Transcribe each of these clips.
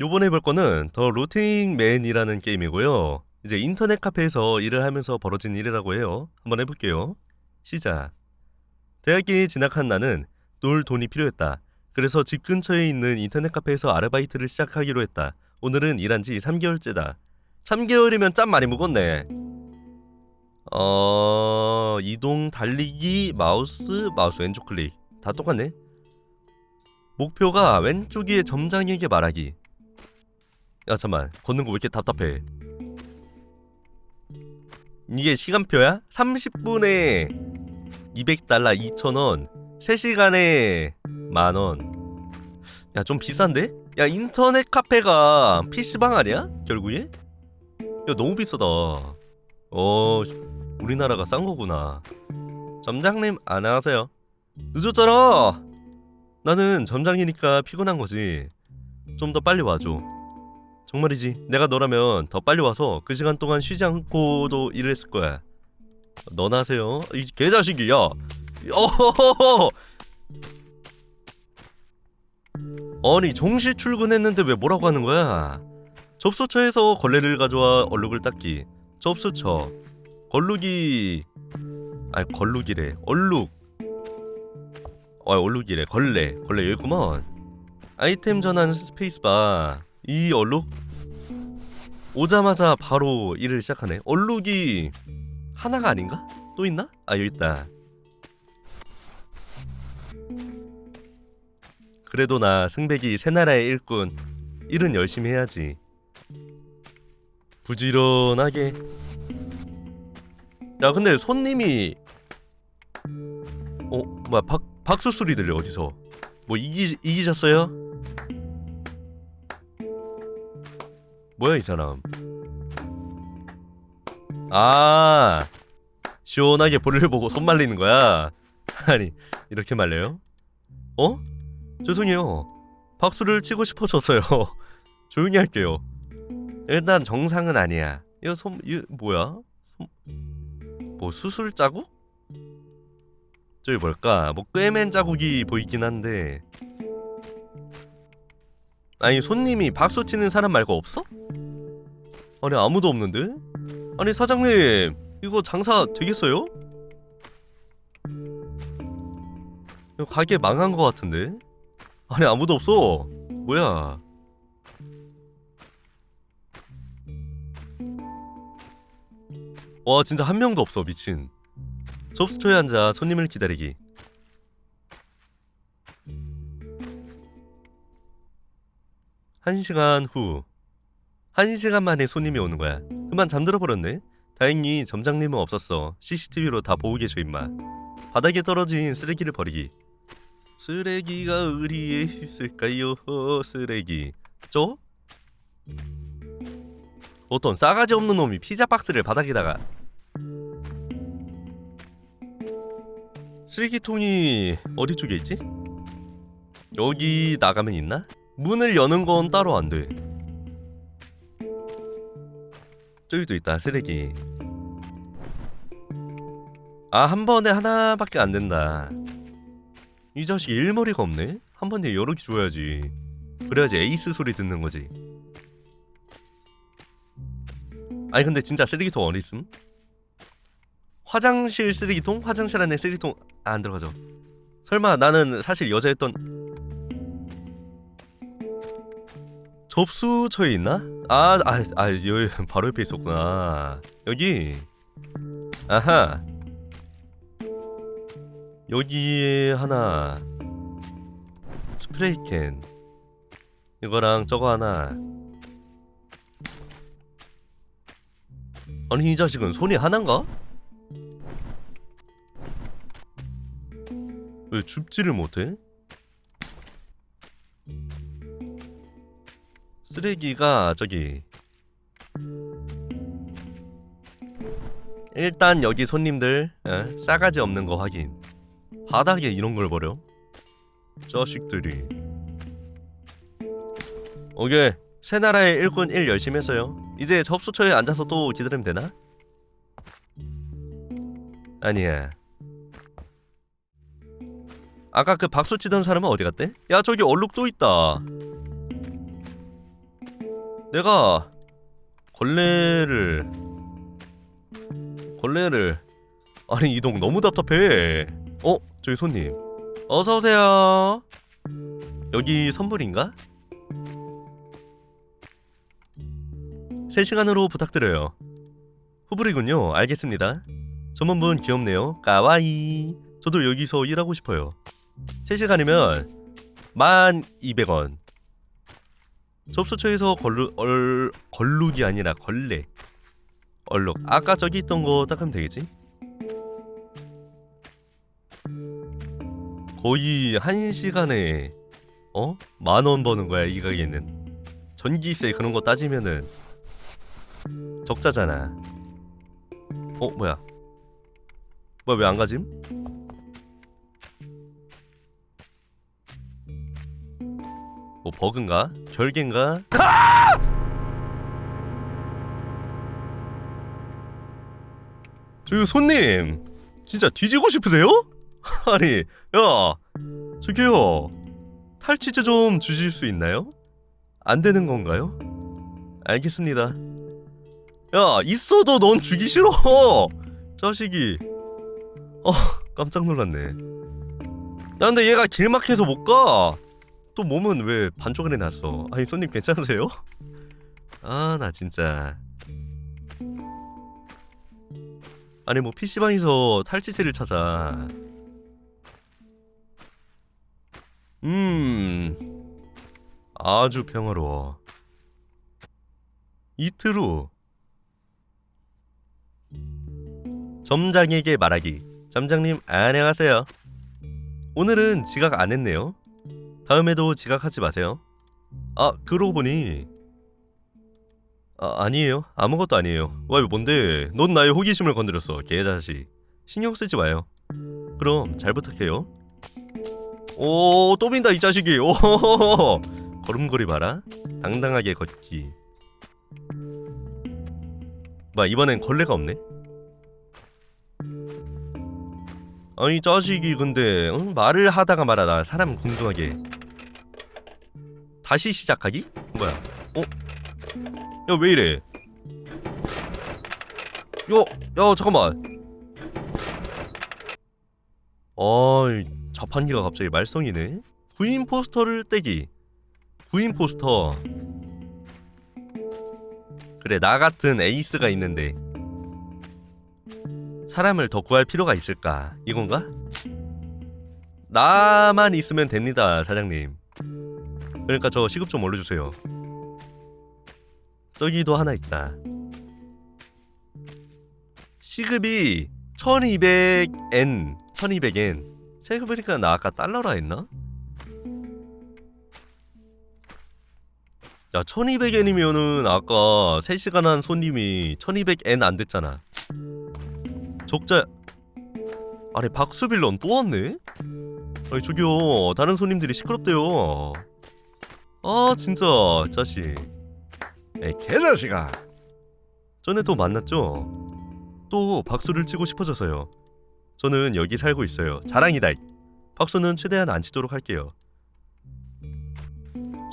요번에 볼 거는 더 로테잉 맨이라는 게임이고요. 이제 인터넷 카페에서 일을 하면서 벌어진 일이라고 해요. 한번 해볼게요. 시작. 대학에 진학한 나는 놀 돈이 필요했다. 그래서 집 근처에 있는 인터넷 카페에서 아르바이트를 시작하기로 했다. 오늘은 일한 지 3개월째다. 3개월이면 짠 많이 묵었네. 어, 이동, 달리기, 마우스, 마우스 왼쪽 클릭. 다 똑같네. 목표가 왼쪽 위에 점장에게 말하기. 야 잠만. 걷는 거 왜 이렇게 답답해? 이게 시간표야? 30분에 200달러 2,000원. 3시간에 만원. 야 좀 비싼데? 야 인터넷 카페가 PC방 아니야? 결국에? 야 너무 비싸다. 어 우리나라가 싼 거구나. 점장님 안녕하세요. 늦었잖아. 나는 점장이니까 피곤한 거지. 좀 더 빨리 와줘 정말이지. 내가 너라면 더 빨리 와서 그 시간 동안 쉬지 않고도 일을 했을 거야. 너나 하세요. 이 개자식이 야. 어허허허. 아니 정시 출근했는데 왜 뭐라고 하는 거야? 접수처에서 걸레를 가져와 얼룩을 닦기. 접수처. 걸룩이 아니 걸룩이래. 얼룩. 아 얼룩이래. 걸레. 걸레 여기 있구먼. 아이템 전환 스페이스바. 이 얼룩 오자마자 바로 일을 시작하네. 얼룩이 하나가 아닌가? 또 있나? 아 여기 있다. 그래도 나 승백이 새 나라의 일꾼 일은 열심히 해야지. 부지런하게. 야 근데 손님이 어 뭐야 박 박수 소리 들려 어디서? 뭐 이기 이기셨어요? 뭐야 이 사람? 아 시원하게 볼일 보고 손 말리는 거야? 아니 이렇게 말려요? 어? 죄송해요. 박수를 치고 싶어져서요. 조용히 할게요. 일단 정상은 아니야. 이거 손 이거 뭐야? 손... 뭐 수술 자국? 저기 뭘까? 뭐 꿰맨 자국이 보이긴 한데 아니 손님이 박수 치는 사람 말고 없어? 아니 아무도 없는데? 아니 사장님 이거 장사 되겠어요? 가게 망한 것 같은데? 아니 아무도 없어 뭐야 와 진짜 한 명도 없어 미친 접수처에 앉아 손님을 기다리기 한 시간 후. 한 시간 만에 손님이 오는 거야. 그만 잠들어 버렸네. 다행히 점장님은 없었어. CCTV로 다 보고 계셔 임마. 바닥에 떨어진 쓰레기를 버리기. 쓰레기가 어디에 있을까요? 어, 쓰레기. 저? 어떤 싸가지 없는 놈이 피자 박스를 바닥에다가 쓰레기통이 어디 쪽에 있지? 여기 나가면 있나? 문을 여는 건 따로 안 돼. 저기도 있다 쓰레기. 아 한 번에 하나밖에 안 된다. 이 자식 일머리가 없네. 한 번에 여러 개 줘야지. 그래야지 에이스 소리 듣는 거지. 아니 근데 진짜 쓰레기통 어디 있음? 화장실 쓰레기통? 화장실 안에 쓰레기통 아, 안 들어가죠. 설마 나는 사실 여자였던 접수처에 있나? 아, 아, 아, 여기 바로 옆에 있었구나. 여기. 아하. 여기에 하나. 스프레이 캔. 이거랑 저거 하나. 아니 이 자식은 손이 하나인가? 왜 줍지를 못해? 쓰레기가 저기. 일단 여기 손님들 에, 싸가지 없는 거 확인. 바닥에 이런 걸 버려? 자식들이. 오케이. 새 나라의 일꾼 일 열심히 했어요. 이제 접수처에 앉아서 또 기다리면 되나? 아니야. 아까 그 박수 치던 사람은 어디 갔대? 야 저기 얼룩 또 있다 내가 걸레를 걸레를 아니 이동 너무 답답해. 어 저기 손님 어서 오세요. 여기 선물인가? 3시간으로 부탁드려요. 후불이군요. 알겠습니다. 전문분 귀엽네요. 까와이. 저도 여기서 일하고 싶어요. 3시간이면 1200원. 접수처에서 걸루, 얼, 걸룩이 아니라 걸레. 얼룩. 아까 저기 있던 거 딱 하면 되겠지? 거의 한 시간에 어? 만 원 버는 거야 이 가게는. 전기세 그런 거 따지면은 적자잖아. 어 뭐야? 뭐야 왜 안 가짐? 버그인가? 결계인가? 저기 손님 진짜 뒤지고 싶으세요? 아니 야 저기요 탈취제 좀 주실 수 있나요? 안 되는 건가요? 알겠습니다. 야 있어도 넌 주기 싫어 자식이 어 깜짝 놀랐네 나 근데 얘가 길막해서 못가 또 몸은 왜 반쪽을 해놨어 아니 손님 괜찮으세요? 아 나 진짜 아니 뭐 PC방에서 탈취제를 찾아 음 아주 평화로워 이틀 후 점장에게 말하기. 점장님 안녕하세요. 오늘은 지각 안 했네요. 다음에도 지각하지 마세요. 아 그러고 보니 아, 아니에요. 아무것도 아니에요. 와 뭔데? 넌 나의 호기심을 건드렸어. 개자식. 신경 쓰지 마요. 그럼 잘 부탁해요. 오, 또 빈다 이 자식이. 오, 걸음걸이 봐라. 당당하게 걷기. 뭐 이번엔 걸레가 없네. 아니 자식이 근데 응? 말을 하다가 말하다 사람 궁금하게 다시 시작하기? 뭐야? 어? 야 왜 이래? 야, 야 잠깐만. 어이 자판기가 갑자기 말썽이네. 구인 포스터를 떼기. 구인 포스터. 그래 나 같은 에이스가 있는데 사람을 더 구할 필요가 있을까? 이건가? 나만 있으면 됩니다, 사장님. 그러니까 저 시급 좀 올려주세요. 저기도 하나 있다. 시급이 1200N, 1200N. 생각해보니까 나 아까 달러라 했나? 야, 1200N이면은 아까 3시간 한 손님이 1200N 안 됐잖아. 적자 아니 박수빌런 또 왔네? 아니 저기요. 다른 손님들이 시끄럽대요. 아 진짜 자식. 에이 개자식아. 전에 또 만났죠? 또 박수를 치고 싶어져서요. 저는 여기 살고 있어요. 자랑이다. 박수는 최대한 안 치도록 할게요.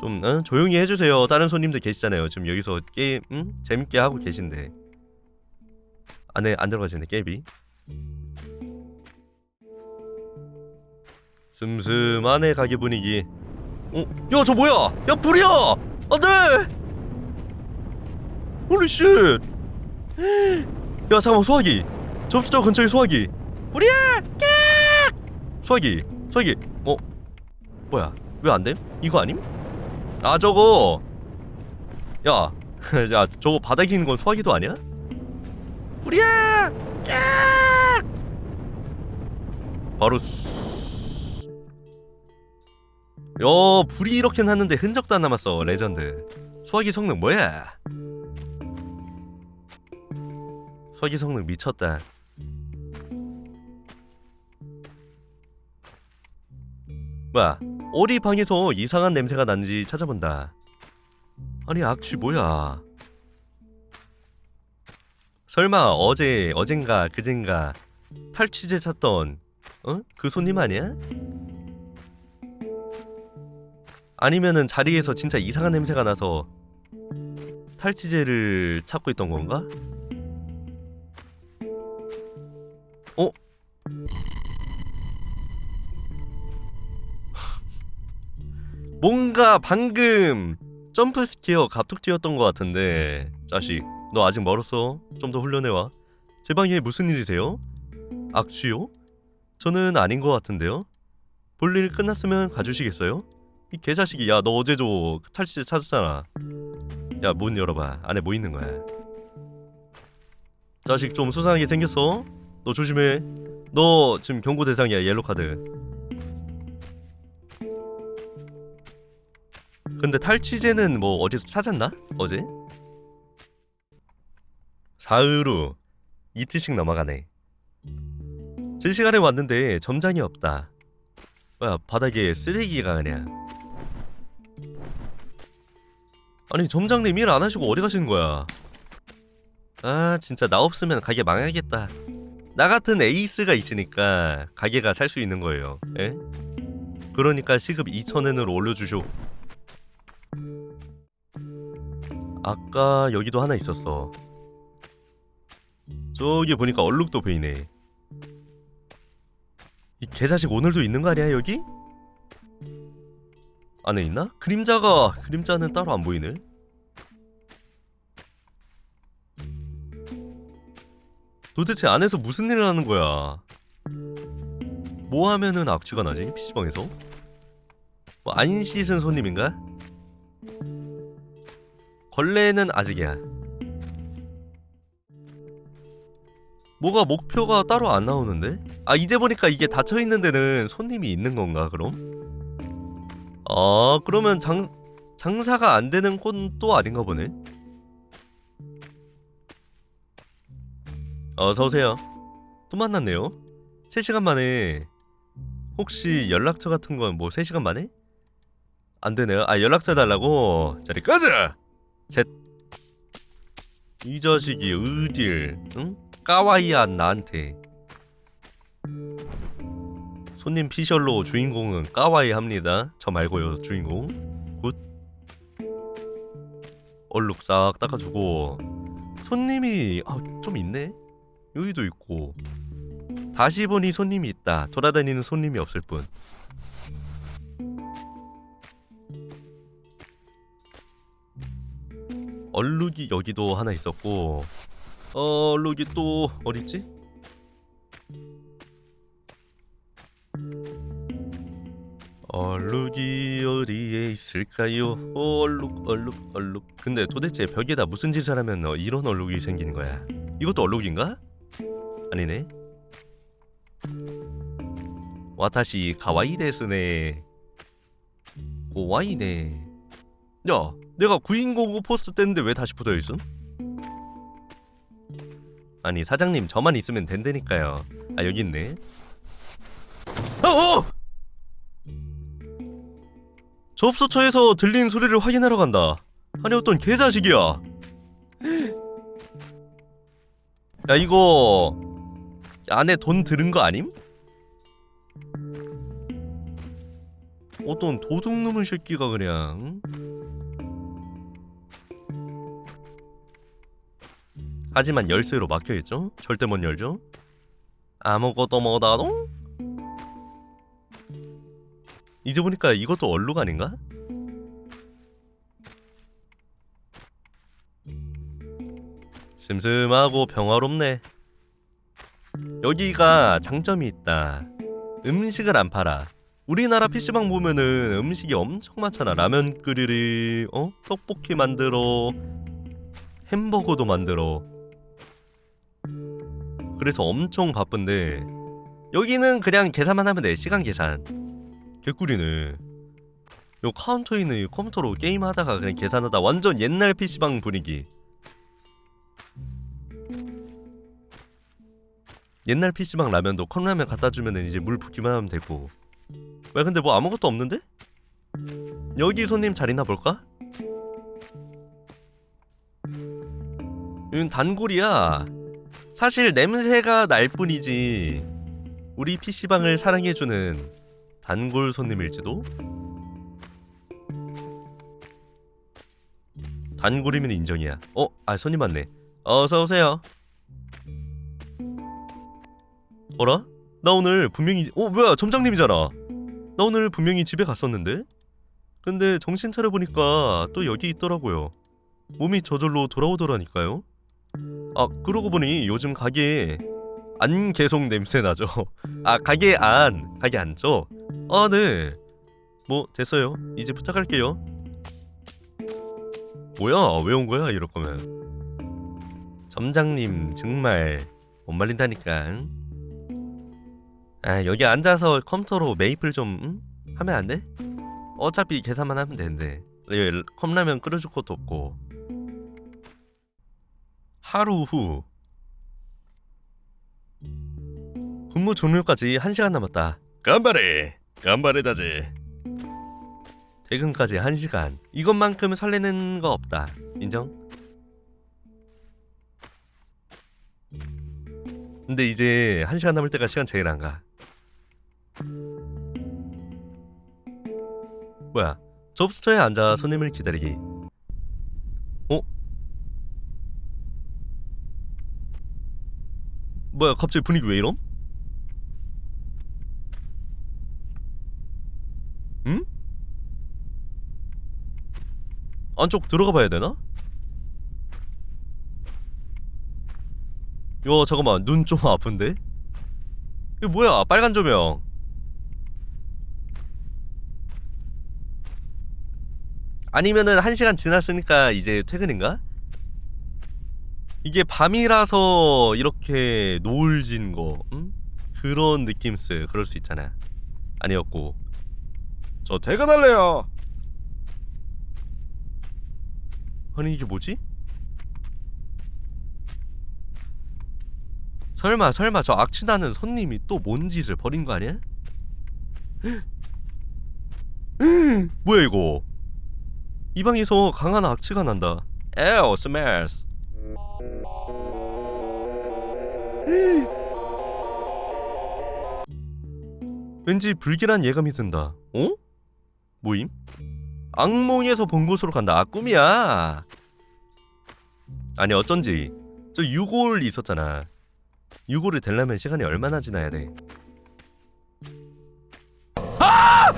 좀 어? 조용히 해주세요. 다른 손님들 계시잖아요. 지금 여기서 게임 응? 재밌게 하고 계신데 안에 안 들어가지네 깨비. 슴슴하네 가게 분위기. 어? 야저 뭐야? 야 불이야! 안돼 홀리 쉣 야 잠깐만 소화기. 접수자 근처에 소화기. 불이야! 소화기 소화기. 어? 뭐야? 왜 안됨 이거 아님? 아 저거. 야 야, 저거 바닥에 있는 건 소화기도 아니야? 불이야! 야! 바로 수... 야 불이 이렇게 났는데 흔적도 안 남았어 레전드 소화기 성능 뭐야? 소화기 성능 미쳤다 뭐야 어디 방에서 이상한 냄새가 난지 찾아본다 아니 악취 뭐야 설마 어제 어젠가 그젠가 탈취제 찾던 어? 그 손님 아니야? 아니면은 자리에서 진짜 이상한 냄새가 나서 탈취제를 찾고 있던 건가? 어? 뭔가 방금 점프 스퀘어 갑툭 튀었던 것 같은데 자식 너 아직 멀었어 좀 더 훈련해와 제 방에 무슨 일이세요? 악취요? 저는 아닌 것 같은데요 볼일 끝났으면 가주시겠어요? 이 개자식이 야 너 어제 저 탈취제 찾았잖아 야 문 열어봐 안에 뭐 있는 거야 자식 좀 수상하게 생겼어 너 조심해 너 지금 경고 대상이야 옐로 카드 근데 탈취제는 뭐 어디서 찾았나? 어제? 사흘 후 이틀씩 넘어가네. 제 시간에 왔는데 점장이 없다. 뭐야 바닥에 쓰레기가 그냥. 아니 점장님 일 안 하시고 어디 가시는 거야? 아 진짜 나 없으면 가게 망하겠다. 나 같은 에이스가 있으니까 가게가 살 수 있는 거예요. 에? 그러니까 시급 2,000엔으로 올려주쇼. 아까 여기도 하나 있었어 저기 보니까 얼룩도 보이네 이 개자식 오늘도 있는 거 아니야 여기? 안에 있나? 그림자가 그림자는 따로 안 보이네 도대체 안에서 무슨 일을 하는 거야 뭐 하면은 악취가 나지? PC방에서? 뭐 안 씻은 손님인가? 걸레는 아직이야 뭐가 목표가 따로 안 나오는데? 아 이제 보니까 이게 닫혀 있는 데는 손님이 있는 건가 그럼? 아 그러면 장 장사가 안 되는 건 또 아닌가 보네. 어서 오세요. 또 만났네요. 3시간 만에 혹시 연락처 같은 건 뭐 3시간 만에? 안 되네요. 아 연락처 달라고. 자리 꺼져. 셋이 자식이 어딜 응? 까와이한 나한테 손님 피셜로 주인공은 까와이 합니다. 저 말고요 주인공. 굿. 얼룩 싹 닦아주고 손님이 아, 좀 있네. 여기도 있고 다시 보니 손님이 있다. 돌아다니는 손님이 없을 뿐. 얼룩이 여기도 하나 있었고 어, 얼룩이 또 어딨지? 얼룩이 어디에 있을까요? 얼룩 얼룩 얼룩 근데 도대체 벽에다 무슨 짓을 하면 어, 이런 얼룩이 생기는 거야 이것도 얼룩인가? 아니네 와타시 가와이 데스네 고와이네 야 내가 구인공고 포스트 뗐는데 왜 다시 붙어있음? 아니 사장님 저만 있으면 된다니까요 아 여기 있네 어어! 접수처에서 들린 소리를 확인하러 간다. 아니 어떤 개자식이야. 야 이거 안에 돈 들은 거 아님? 어떤 도둑놈의 새끼가 그냥. 하지만 열쇠로 막혀 있죠. 절대 못 열죠. 아무것도 못하도. 이제 보니까 이것도 얼룩 아닌가? 슴슴하고 평화롭네. 여기가 장점이 있다. 음식을 안 팔아. 우리나라 PC방 보면은 음식이 엄청 많잖아. 라면 끓이리, 어? 떡볶이 만들어, 햄버거도 만들어. 그래서 엄청 바쁜데 여기는 그냥 계산만 하면 돼. 시간 계산. 개꿀이네. 요 카운터에 있는 이 컴퓨터로 게임하다가 그냥 계산하다 완전 옛날 PC방 분위기. 옛날 PC방 라면도 컵라면 갖다 주면은 이제 물 붓기만 하면 되고. 왜 근데 뭐 아무것도 없는데? 여기 손님 잘 있나 볼까? 여긴 단골이야. 사실 냄새가 날 뿐이지. 우리 PC방을 사랑해주는 단골 손님일지도? 단골이면 인정이야. 어, 아 손님 왔네. 어서 오세요. 어라? 나 오늘 분명히 어 뭐야 점장님이잖아. 나 오늘 분명히 집에 갔었는데. 근데 정신 차려 보니까 또 여기 있더라고요. 몸이 저절로 돌아오더라니까요. 아 그러고 보니 요즘 가게에 안 계속 냄새 나죠. 아 가게 안 가게 안죠. 아 네. 뭐 됐어요. 이제 부탁할게요. 뭐야 왜 온 거야 이럴 거면. 점장님 정말 못 말린다니까. 아 여기 앉아서 컴퓨터로 메이플 좀 응? 하면 안 돼? 어차피 계산만 하면 되는데 컵라면 끓여줄 것도 없고 하루 후. 근무 종료까지 1시간 남았다. 간발해. 간발해다지. 퇴근까지 1시간. 이것만큼 설레는 거 없다. 인정? 근데 이제 1시간 남을 때가 시간 제일 안 가. 뭐야? 접수처에 앉아 손님을 기다리기. 어? 뭐야 갑자기 분위기 왜 이럼? 응? 안쪽 들어가 봐야 되나? 야 잠깐만 눈 좀 아픈데? 이거 뭐야 빨간 조명 아니면은 한 시간 지났으니까 이제 퇴근인가? 이게 밤이라서 이렇게 노을 진 거, 응? 그런 느낌스 그럴 수 있잖아. 아니었고, 저 퇴근할래요. 아니 이게 뭐지? 설마 설마 저 악취나는 손님이 또 뭔 짓을 벌인 거 아니야? 뭐야 이거? 이 방에서 강한 악취가 난다. 에어 스멜스. 왠지 불길한 예감이 든다. 어? 모임? 악몽에서 본 곳으로 간다. 아 꿈이야. 아니 어쩐지 저 6홀 있었잖아. 6홀을 되려면 시간이 얼마나 지나야 돼? 아!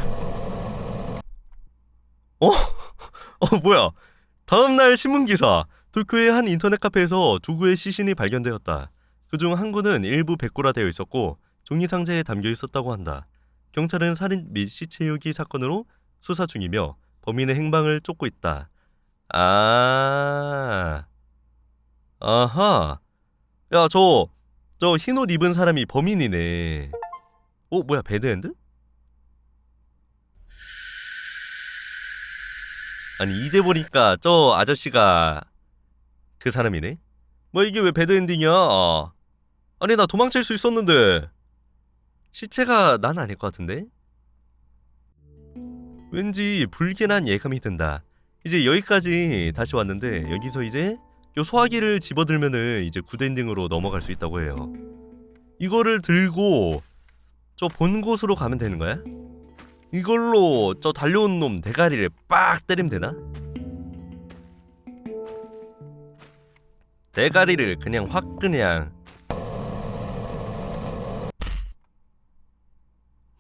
어? 어 뭐야? 다음 날 신문 기사. 도쿄의 한 인터넷 카페에서 두 구의 시신이 발견되었다. 그중 한 구는 일부 백골화되어 있었고 종이 상자에 담겨 있었다고 한다. 경찰은 살인 및 시체 유기 사건으로 수사 중이며 범인의 행방을 쫓고 있다. 아, 아하. 야, 저, 저 흰 옷 입은 사람이 범인이네. 어, 뭐야, 배드엔드? 아니, 이제 보니까 저 아저씨가 그 사람이네? 뭐 이게 왜 배드엔딩이야? 아니, 나 도망칠 수 있었는데. 시체가 난 아닐 것 같은데? 왠지 불길한 예감이 든다. 이제 여기까지 다시 왔는데 여기서 이제 요 소화기를 집어들면은 이제 굿엔딩으로 넘어갈 수 있다고 해요. 이거를 들고 저 본 곳으로 가면 되는 거야? 이걸로 저 달려온 놈 대가리를 빡 때리면 되나? 대가리를 그냥 확 그냥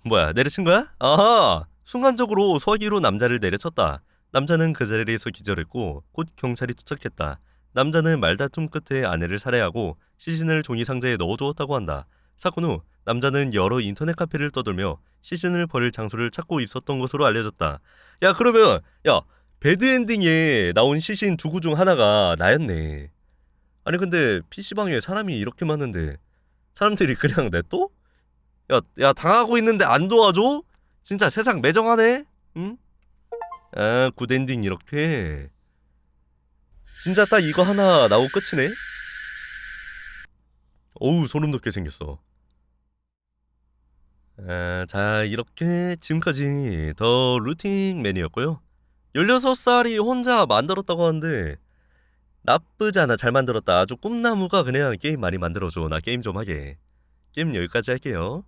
뭐야 내려친 거야? 아하 순간적으로 소화기로 남자를 내려쳤다. 남자는 그 자리에서 기절했고 곧 경찰이 도착했다. 남자는 말다툼 끝에 아내를 살해하고 시신을 종이 상자에 넣어두었다고 한다. 사건 후 남자는 여러 인터넷 카페를 떠돌며 시신을 버릴 장소를 찾고 있었던 것으로 알려졌다. 야 그러면 야 배드엔딩에 나온 시신 두 구 중 하나가 나였네. 아니 근데 PC방에 사람이 이렇게 많은데 사람들이 그냥 냅둬? 야, 야 당하고 있는데 안 도와줘? 진짜 세상 매정하네? 응? 아, 굿엔딩 이렇게. 진짜 딱 이거 하나 나오고 끝이네? 어우, 소름 돋게 생겼어. 아, 자, 이렇게 지금까지 더 루팅 맨이었고요. 16살이 혼자 만들었다고 하는데 나쁘지 않아 잘 만들었다. 아주 꿈나무가 그냥 게임 많이 만들어줘. 나 게임 좀 하게. 게임 여기까지 할게요.